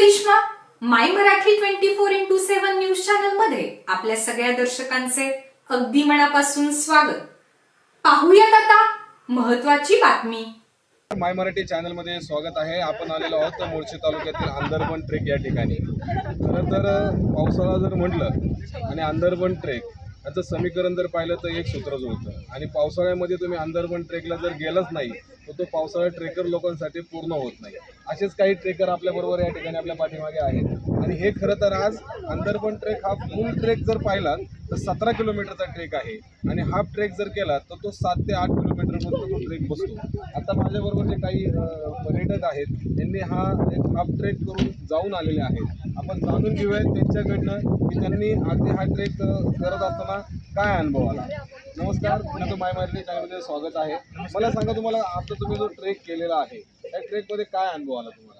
Karishma my Marathi twenty four into seven news चॅनलमध्ये आपल्या सगळ्या दर्शकांचे अगदी मनापासून स्वागत. पाहूयात आता महत्वाची बातमी. माय मराठी चॅनलमध्ये स्वागत आहे. आपण आलेलो आहोत मोर्शी तालुक्यातील आंदरबन ट्रेक या ठिकाणी. खरं तर पावसाळा जर म्हटलं आणि आंदरबन ट्रेक याचं समीकरण जर पाहिलं तर एक सूत्र होतं. आणि पावसाळ्यामध्ये तुम्ही आंदरबन ट्रेकला जर गेलंच नाही तर तो पावसाळा ट्रेकर लोकांसाठी पूर्ण होत नाही. असेच काही ट्रेकर आपल्याबरोबर या ठिकाणी आपल्या पाठीमागे आहेत. आणि हे खरं तर आज आंदरबन ट्रेक हा फुल ट्रेक जर पाहिला तर सतरा किलोमीटरचा ट्रेक आहे. आणि हाफ ट्रेक जर केला तर तो सात ते आठ किलोमीटरपर्यंत तो ट्रेक बसतो. आता माझ्याबरोबर जे काही पर्यटक आहेत त्यांनी हा एक हाफ ट्रेक करून जाऊन आलेले आहेत. आपण जाणून घेऊया त्यांच्याकडनं की त्यांनी अगदी हा ट्रेक करत असताना काय अनुभव आला? नमस्कार पुण्याचं माय मराठी चॅनलमध्ये स्वागत आहे. मला सांगा तुम्हाला आता तुम्ही जो ट्रेक केलेला आहे त्या ट्रेकमध्ये काय अनुभव आला तुम्हाला?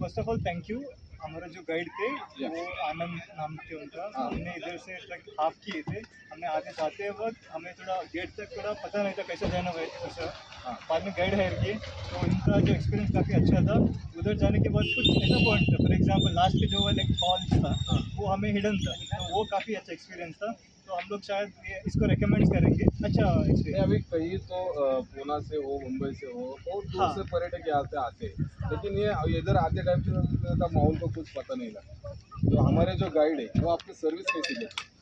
फर्स्ट ऑफ ऑल थँक्यू हमारा जो गाइड थे. वो आनंद नाम थे उनका. हमने इधर से ट्रक हाफ किए थे. हमने आगे जाते वक्त हमें थोड़ा गेट तक थोड़ा पता नहीं था कैसे जाना है कैसे. बाद में गाइड हायर किए. तो उनका जो एक्सपीरियंस काफ़ी अच्छा था. उधर जाने के बाद कुछ ऐसा पॉइंट था. फॉर एग्जाम्पल लास्ट के जो वाला एक फॉल्स था वो हमें हिडन था. तो वो काफ़ी अच्छा एक्सपीरियंस था. तो हम लोग शायद ये इसको रेकमेंड करेंगे अच्छा अभी कहीं तो पूना से हो मुंबई से हो बहुत दूर हाँ. से पर्यटक यहाँ से आते हैं लेकिन ये इधर आते टाइम का माहौल को कुछ पता नहीं लगा तो हमारे जो गाइड है वो आपकी सर्विस कैसी देते हैं?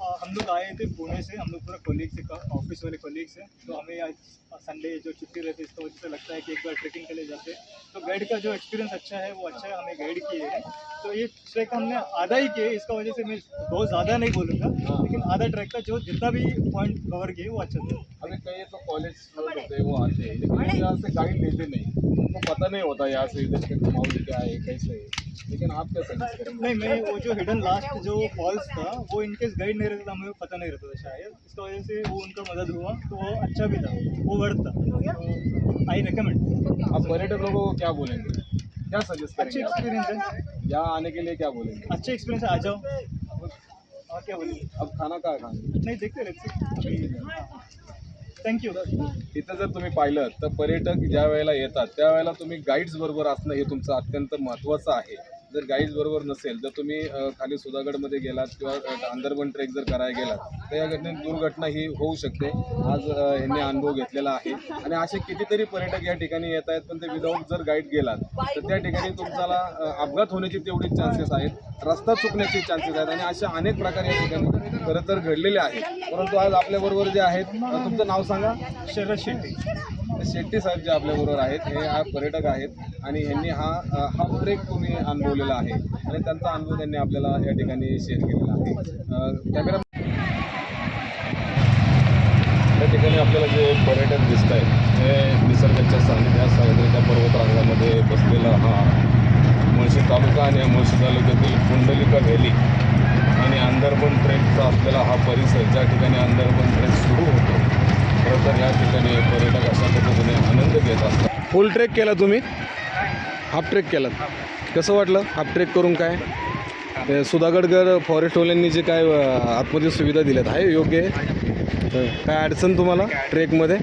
हम लोग आए थे पुणे से हम लोग पूरा कोलीग से ऑफ़िस वाले कोलीग से। तो हमें आज संडे जो छुट्टी रहती है इसकी वजह से लगता है कि एक बार ट्रेकिंग के लिए जाते हैं। तो गाइड का जो एक्सपीरियंस अच्छा है वो अच्छा है हमें गाइड किए हैं। तो ये ट्रैक हमने आधा ही किए इसका वजह से मैं बहुत ज़्यादा नहीं बोलूँगा। हाँ. लेकिन आधा ट्रैक का जो जितना भी पॉइंट कवर किए वो अच्छा था। अभी कहीं तो कॉलेज होते हैं वो आते हैं लेकिन यहाँ से गाइड लेते नहीं। उनको पता नहीं होता यहाँ से इधर के माहौल क्या है कैसे है लेकिन आप क्या नहीं मैं वो जो हिडन लास्ट जो फॉल्स था वो इनकेस गाइड नहीं रहता तो हमें पता नहीं रहता था शायद इसका वजह से वो उनका मदद हुआ तो वो अच्छा भी था वो वर्थ था तो आई रिकमेंड आप पर्यटक लोगों को क्या बोलेंगे? क्या सजेस्ट अच्छे करेंगे? आप? एक्सपीरियंस है यहाँ आने के लिए क्या बोलेंगे? अच्छे एक्सपीरियंस है आ जाओ. और क्या बोलिए अब खाना काय खाना नहीं देखते रहते थँक्यू इथं जर तुम्ही पाहिलं तर पर्यटक ज्या वेळेला येतात त्यावेळेला तुम्ही गाईड्स बरोबर असणं हे तुमचं अत्यंत महत्त्वाचं आहे. जर गाईड्स बरोबर नसेल जर तुम्ही खाली सुधागडमध्ये गेलात किंवा अंदरबन ट्रेक जर करायला गेलात तर या घटनेत दुर्घटना ही होऊ शकते. आज अ, ह्यांनी अनुभव घेतलेला आहे. आणि असे कितीतरी पर्यटक या ठिकाणी येत आहेत पण ते विदाऊट जर गाईड गेलात तर त्या ठिकाणी तुमच्याला अ, अपघात होण्याची तेवढीच चान्सेस आहेत रस्ता चुकण्याचे चान्सेस आहेत आणि असे अनेक प्रकार या ठिकाणी खरं तर घडलेले आहेत. परंतु आज आपल्याबरोबर जे आहेत तुमचं नाव सांगा. शरद शेट्टी. शेट्टी साहेब जे आपल्याबरोबर आहेत हे पर्यटक आहेत आणि ह्यांनी हा हा ट्रेक तुम्ही अनुभवलेला आहे आणि त्यांचा अनुभव त्यांनी आपल्याला या ठिकाणी शेअर केलेला आहे. कॅमेरा या ठिकाणी आपल्याला जे पर्यटक दिसत आहेत हे निसर्गाच्या सानिध्यात सह्याद्रीच्या पर्वतरांगामध्ये बसलेला हा मुळशी तालुका आणि या मुळशी तालुक्यातील कुंडलिका व्हॅली आणि अंदरबन ट्रेकचा असलेला हा परिसर ज्या ठिकाणी अंदरबन ट्रेक सुरू होतो खरं तर या ठिकाणी पर्यटक अशा पद्धतीने आनंद घेत असतात. फुल ट्रेक केला तुम्ही? हाफ ट्रेक केला. कसं वाटलं? हाफ ट्रेक करून काय? ते सुधागडकर फॉरेस्टवाल्यांनी जे काय आतमध्ये सुविधा दिल्यात आहे योग्य? आहे तर काय अडचण तुम्हाला ट्रेकमध्ये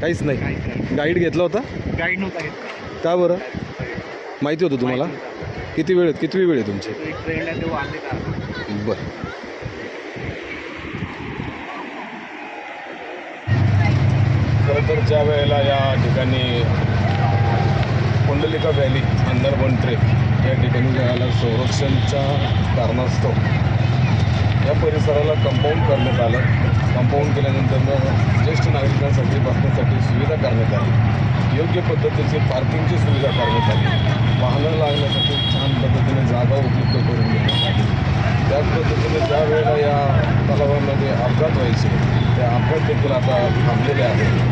काहीच नाही. गाईड घेतला होता? गाइड नव्हता का बरं? माहिती होतं तुम्हाला? किती वेळ किती वेळ आहे तुमची? बरं. खरं तर ज्या वेळेला या ठिकाणी कुंडलिका व्हॅली अंदरबन ट्रेक या ठिकाणी ज्यावेळेला संरक्षणच्या कारणास्तव या परिसराला कंपाऊंड करण्यात आलं. कंपाऊंड केल्यानंतर मग ज्येष्ठ नागरिकांसाठी बसण्यासाठी सुविधा करण्यात आली. योग्य पद्धतीची पार्किंगची सुविधा करण्यात आली. वाहनं लागण्यासाठी छान पद्धतीने जागा उपलब्ध करून देण्यात आली. त्याच पद्धतीने ज्या वेळेला या तलावामध्ये अपघात व्हायचे त्या अपघात देखील आता थांबलेले आहेत.